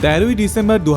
তেরোই ডিসেম্বর দু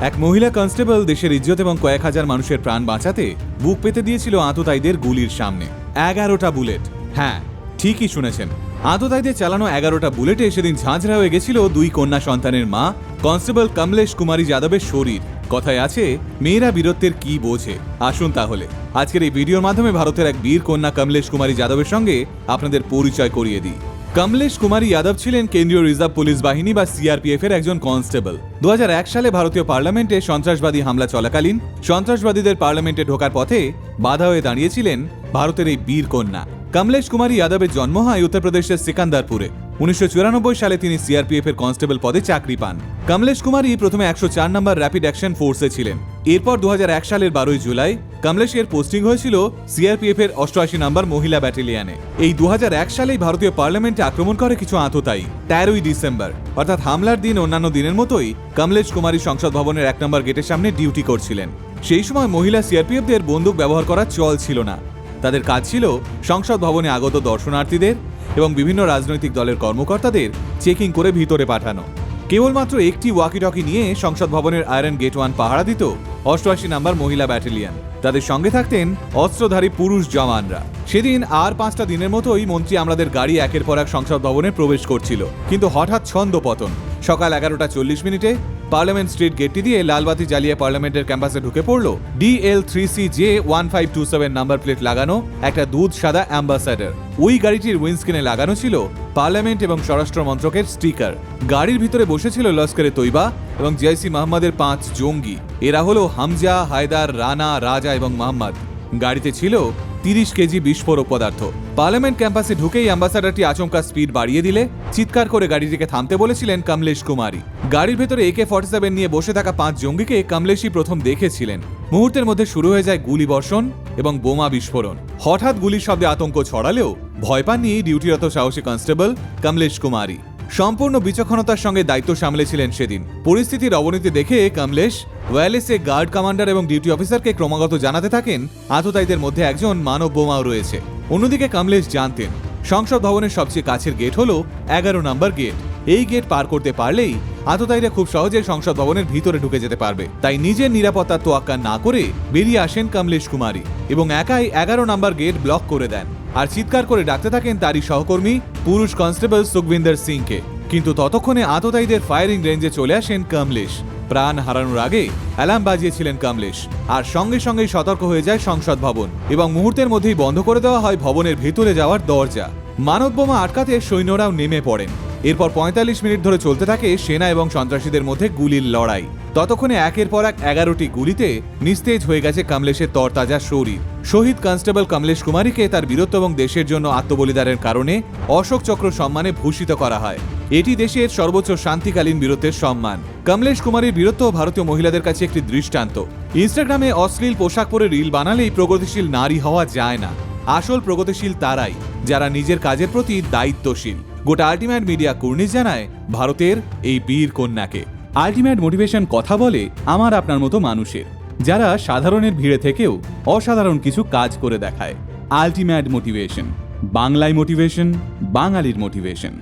এক। মহিলা কনস্টেবল দেশের ইজ্জত এবং কয়েক হাজার মানুষের প্রাণ বাঁচাতে বুক পেতে দিয়েছিল আততায়ীদের গুলির সামনে। এগারোটা বুলেট। হ্যাঁ ঠিকই শুনেছেন। আততায়ীদের চালানো এগারোটা বুলেটে সেদিন ঝাঁঝরা হয়ে গেছিল দুই কন্যা সন্তানের মা, কনস্টেবল কমলেশ কুমারী যাদবের শরীর। কথায় আছে, মেয়েরা বীরত্বের কি বোঝে? আসুন তাহলে। আজকের এই ভিডিওর মাধ্যমে ভারতের এক বীর কন্যা কমলেশ কুমারী যাদবের সঙ্গে আপনাদের পরিচয় করিয়ে দিই। কমলেশ কুমারী যাদব ছিলেন কেন্দ্রীয় রিজার্ভ পুলিশ বাহিনী বা সিআরপিএফ এর একজন কনস্টেবল। দু সালে ভারতীয় পার্লামেন্টে সন্ত্রাসবাদী হামলা চলাকালীন সন্ত্রাসবাদীদের পার্লামেন্টে ঢোকার পথে বাধা হয়ে দাঁড়িয়েছিলেন ভারতের এই বীর কন্যা। কমলেশ কুমারী যাদবের জন্ম হয় উত্তরপ্রদেশের সিকান্দারপুরে। উনিশশো চুরানব্বই সালে তিনি সিআরপিএফ এর কনস্টেবল পদে চাকরি পান। কমলেশ কুমারী প্রথমে একশো চার নম্বর র্যাপিড অ্যাকশন ফোর্সে ছিলেন। এরপর দু হাজার এক সালের বারোই জুলাই কমলেশের পোস্টিং হয়েছিল সিআরপিএফ এর অষ্টআশি নম্বর মহিলা ব্যাটালিয়ানে। এই দু হাজার এক সালেই ভারতীয় পার্লামেন্টে আক্রমণ করে কিছু আততায়ী তেরোই ডিসেম্বর। অর্থাৎ হামলার দিন অন্যান্য দিনের মতোই কমলেশ কুমারী সংসদ ভবনের এক নম্বর গেটের সামনে ডিউটি করছিলেন। সেই সময় মহিলা সিআরপিএফদের বন্দুক ব্যবহার করার চল ছিল না। তাদের কাজ ছিল সংসদ ভবনে আগত দর্শনার্থীদের এবং বিভিন্ন রাজনৈতিক দলের কর্মকর্তাদের চেকিং করে ভিতরে পাঠানো। কেবলমাত্র একটি ওয়াকি টকি নিয়ে সংসদ ভবনের আয়রন গেট ওয়ান পাহারা দিত অষ্টআশি নাম্বার মহিলা ব্যাটালিয়ান তাদের সঙ্গে থাকতেন অস্ত্রধারী পুরুষ জওয়ানরা। সেদিন আর পাঁচটা দিনের মতোই মন্ত্রী আমাদের গাড়ি একের পর এক সংসদ ভবনে প্রবেশ করছিল। কিন্তু হঠাৎ ছন্দ পতন। সকাল এগারোটা চল্লিশ মিনিটে পার্লামেন্ট স্ট্রিট গেটটি দিয়ে লালবাতি জ্বালিয়ে পার্লামেন্টের ক্যাম্পাসে ঢুকে পড়ল DL three C J one five two seven number plate লাগানো একটা দুধ সাদা অ্যাম্বাসাডার ওই গাড়িটির উইন্ডস্ক্রিনে লাগানো ছিল পার্লামেন্ট এবং স্বরাষ্ট্র মন্ত্রকের স্টিকার গাড়ির ভিতরে বসেছিল লস্করে তৈবা এবং জেআইসি মোহাম্মদের পাঁচ জঙ্গি। এরা হলো হামজা, হায়দার, রানা, রাজা এবং মোহাম্মদ। গাড়িতে ছিল তিরিশ কেজি বিস্ফোরক পদার্থ। পার্লামেন্ট ক্যাম্পাসে ঢুকেই অ্যাম্বাসাডারটি আচমকা স্পিড বাড়িয়ে দিলে, চিৎকার করে গাড়িটিকে থামতে বলেছিলেন কমলেশ কুমারী। গাড়ির ভেতরে একে ফর্টি সেভেন নিয়ে বসে থাকা পাঁচ জঙ্গিকে কমলেশই প্রথম দেখেছিলেন। মুহূর্তের মধ্যে শুরু হয়ে যায় গুলি বর্ষণ এবং বোমা বিস্ফোরণ। হঠাৎ গুলির শব্দে আতঙ্ক ছড়ালেও ভয় পাননি ডিউটিরত সাহসী কনস্টেবল কমলেশ কুমারী। সম্পূর্ণ বিচক্ষণতার সঙ্গে দায়িত্ব সামলেছিলেন সেদিন। পরিস্থিতির অবনতি দেখে কমলেশ ওয়্যালেসে গার্ড কমান্ডার এবং ডিউটি অফিসারকে ক্রমাগত জানাতে থাকেন। আততায়ীদের মধ্যে একজন মানব বোমাও রয়েছে। অন্যদিকে কমলেশ জানতেন, সংসদ ভবনের সবচেয়ে কাছের গেট হল এগারো নম্বর গেট। এই গেট পার করতে পারলেই আততায়ীরা খুব সহজে সংসদ ভবনের ভিতরে ঢুকে যেতে পারবে। তাই নিজের নিরাপত্তার তোয়াক্কা না করে বেরিয়ে আসেন কমলেশ কুমারী এবং একাই এগারো নম্বর গেট ব্লক করে দেন। আর চিৎকার করে ডাকতে থাকেন তারই সহকর্মী পুরুষ কনস্টেবল সুখবিন্দর সিংকে। কিন্তু ততক্ষণে আততায়ীদের ফায়ারিং রেঞ্জে চলে আসেন কমলেশ। প্রাণ হারানোর আগে অ্যালার্ম বাজিয়েছিলেন কমলেশ। আর সঙ্গে সঙ্গেই সতর্ক হয়ে যায় সংসদ ভবন এবং মুহূর্তের মধ্যেই বন্ধ করে দেওয়া হয় ভবনের ভেতরে যাওয়ার দরজা। মানব বোমা আটকাতে সৈন্যরাও নেমে পড়েন। এরপর পঁয়তাল্লিশ মিনিট ধরে চলতে থাকে সেনা এবং সন্ত্রাসীদের মধ্যে গুলির লড়াই। ততক্ষণে একের পর এক এগারোটি গুলিতে নিস্তেজ হয়ে গেছে কমলেশের তরতাজা শরীর। শহীদ কনস্টেবল কমলেশ কুমারীকে তার বীরত্ব এবং দেশের জন্য আত্মবলিদানের কারণে অশোক চক্র সম্মানে ভূষিত করা হয়। এটি দেশের সর্বোচ্চ শান্তিকালীন বীরত্বের সম্মান। কমলেশ কুমারীর বীরত্ব ভারতীয় মহিলাদের কাছে একটি দৃষ্টান্ত। ইনস্টাগ্রামে অশ্লীল পোশাক পরে রিল বানালেই প্রগতিশীল নারী হওয়া যায় না। আসল প্রগতিশীল তারাই, যারা নিজের কাজের প্রতি দায়িত্বশীল। গোটা আল্টিমেট মিডিয়া কুর্নিশ জানায় ভারতের এই বীর কন্যাকে। আল্টিমেট মোটিভেশন কথা বলে আমার আপনার মতো মানুষের। যারা সাধারণের ভিড়ে থেকেও অসাধারণ কিছু কাজ করে দেখায়। আল্টিমেট মোটিভেশন, বাংলায় মোটিভেশন, বাঙালির মোটিভেশন।